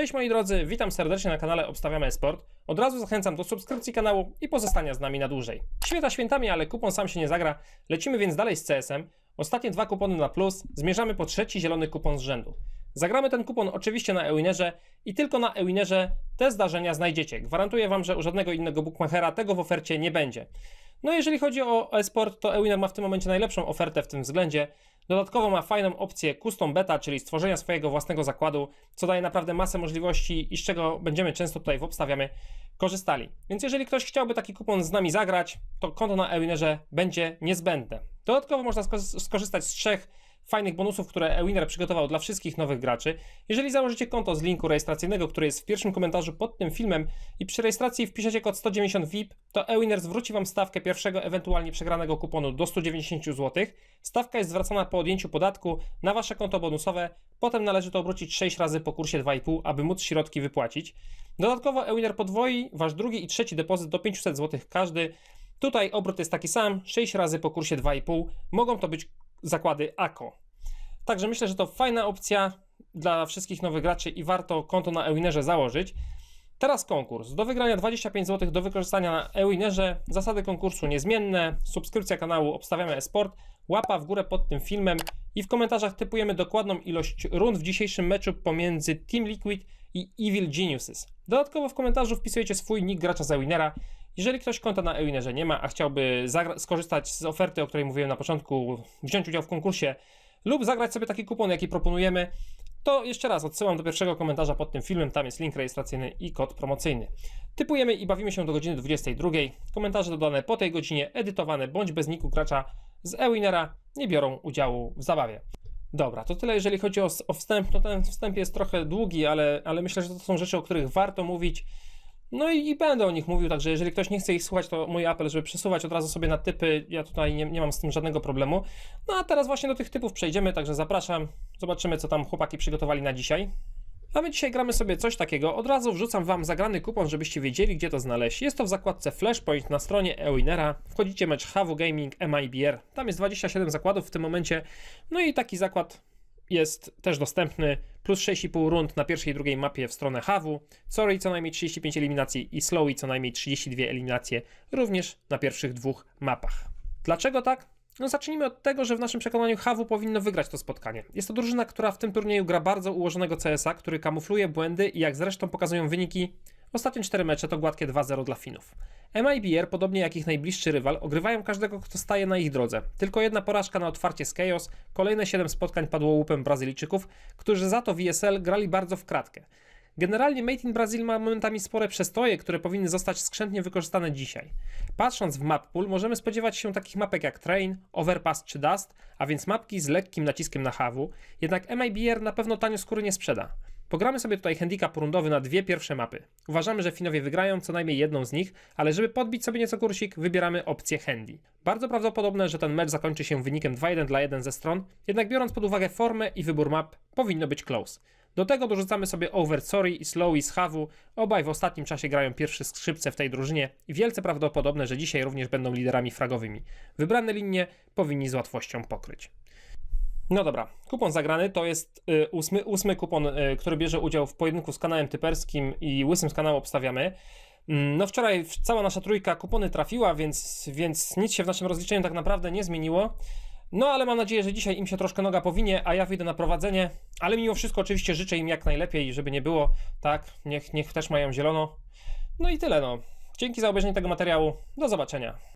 Cześć moi drodzy, witam serdecznie na kanale Obstawiamy Esport. Od razu zachęcam do subskrypcji kanału i pozostania z nami na dłużej. Święta świętami, ale kupon sam się nie zagra. Lecimy więc dalej z CS-em. Ostatnie dwa kupony na plus, zmierzamy po trzeci zielony kupon z rzędu. Zagramy ten kupon oczywiście na Ewinerze i tylko na Ewinerze te zdarzenia znajdziecie. Gwarantuję Wam, że u żadnego innego bookmachera tego w ofercie nie będzie. No jeżeli chodzi o esport, to Ewiner ma w tym momencie najlepszą ofertę w tym względzie. Dodatkowo ma fajną opcję custom beta, czyli stworzenia swojego własnego zakładu, co daje naprawdę masę możliwości i z czego będziemy często tutaj w obstawiamy korzystali. Więc jeżeli ktoś chciałby taki kupon z nami zagrać, to konto na Ewinerze będzie niezbędne. Dodatkowo można sko- skorzystać z trzech fajnych bonusów, które Ewiner przygotował dla wszystkich nowych graczy. Jeżeli założycie konto z linku rejestracyjnego, który jest w pierwszym komentarzu pod tym filmem i przy rejestracji wpiszecie kod 190 VIP, to Ewiner zwróci Wam stawkę pierwszego ewentualnie przegranego kuponu do 190 zł. Stawka jest zwracana po odjęciu podatku na Wasze konto bonusowe, potem należy to obrócić 6 razy po kursie 2,5, aby móc środki wypłacić. Dodatkowo Ewiner podwoi Wasz drugi i trzeci depozyt do 500 zł każdy. Tutaj obrót jest taki sam, 6 razy po kursie 2,5. Mogą to być zakłady AKO. Także myślę, że to fajna opcja dla wszystkich nowych graczy i warto konto na Ewinerze założyć. Teraz konkurs. Do wygrania 25 zł do wykorzystania na Ewinerze. Zasady konkursu niezmienne. Subskrypcja kanału Obstawiamy Esport. Łapa w górę pod tym filmem i w komentarzach typujemy dokładną ilość rund w dzisiejszym meczu pomiędzy Team Liquid i Evil Geniuses. Dodatkowo w komentarzu wpisujecie swój nick gracza z Ewinera. Jeżeli ktoś konta na Ewinerze nie ma, a chciałby skorzystać z oferty, o której mówiłem na początku, wziąć udział w konkursie lub zagrać sobie taki kupon, jaki proponujemy, to jeszcze raz odsyłam do pierwszego komentarza pod tym filmem, tam jest link rejestracyjny i kod promocyjny. Typujemy i bawimy się do godziny 22. Komentarze dodane po tej godzinie, edytowane bądź bez niku gracza z Ewinera nie biorą udziału w zabawie. Dobra, to tyle jeżeli chodzi o, o wstęp. No ten wstęp jest trochę długi, ale, ale myślę, że to są rzeczy, o których warto mówić. No i, i będę o nich mówił, także jeżeli ktoś nie chce ich słuchać, to mój apel, żeby przesuwać od razu sobie na typy. Ja tutaj nie, nie mam z tym żadnego problemu. No a teraz właśnie do tych typów przejdziemy, także zapraszam. Zobaczymy, co tam chłopaki przygotowali na dzisiaj. A my dzisiaj gramy sobie coś takiego. Od razu wrzucam Wam zagrany kupon, żebyście wiedzieli, gdzie to znaleźć. Jest to w zakładce Flashpoint na stronie Ewinera. Wchodzicie mecz HW Gaming MIBR. Tam jest 27 zakładów w tym momencie. No i taki zakład jest też dostępny. Plus 6,5 rund na pierwszej i drugiej mapie w stronę HW. Sorry co najmniej 35 eliminacji i Slowy co najmniej 32 eliminacje również na pierwszych dwóch mapach. Dlaczego tak? No zacznijmy od tego, że w naszym przekonaniu HW powinno wygrać to spotkanie. Jest to drużyna, która w tym turnieju gra bardzo ułożonego CS-a, który kamufluje błędy i jak zresztą pokazują wyniki, ostatnie 4 mecze to gładkie 2-0 dla Finów. MIBR, podobnie jak ich najbliższy rywal, ogrywają każdego, kto staje na ich drodze. Tylko jedna porażka na otwarcie z Chaos, kolejne 7 spotkań padło łupem Brazylijczyków, którzy za to w ESL grali bardzo w kratkę. Generalnie Made in Brazil ma momentami spore przestoje, które powinny zostać skrzętnie wykorzystane dzisiaj. Patrząc w map pool, możemy spodziewać się takich mapek jak Train, Overpass czy Dust, a więc mapki z lekkim naciskiem na HW, jednak MIBR na pewno tanio skóry nie sprzeda. Pogramy sobie tutaj handicap rundowy na dwie pierwsze mapy. Uważamy, że Finowie wygrają co najmniej jedną z nich, ale żeby podbić sobie nieco kursik, wybieramy opcję handy. Bardzo prawdopodobne, że ten mecz zakończy się wynikiem 2-1 dla jeden ze stron, jednak biorąc pod uwagę formę i wybór map, powinno być close. Do tego dorzucamy sobie Over Sorry i Slowy z Hawu. Obaj w ostatnim czasie grają pierwsze skrzypce w tej drużynie i wielce prawdopodobne, że dzisiaj również będą liderami fragowymi. Wybrane linie powinni z łatwością pokryć. No dobra, kupon zagrany to jest y, ósmy, ósmy kupon, y, który bierze udział w pojedynku z kanałem typerskim i łysym z kanału obstawiamy. Mm, No wczoraj cała nasza trójka kupony trafiła, więc, więc nic się w naszym rozliczeniu tak naprawdę nie zmieniło. No ale mam nadzieję, że dzisiaj im się troszkę noga powinie, a ja wyjdę na prowadzenie. Ale mimo wszystko oczywiście życzę im jak najlepiej, żeby nie było. Tak, niech, niech też mają zielono. No i tyle no. Dzięki za obejrzenie tego materiału. Do zobaczenia.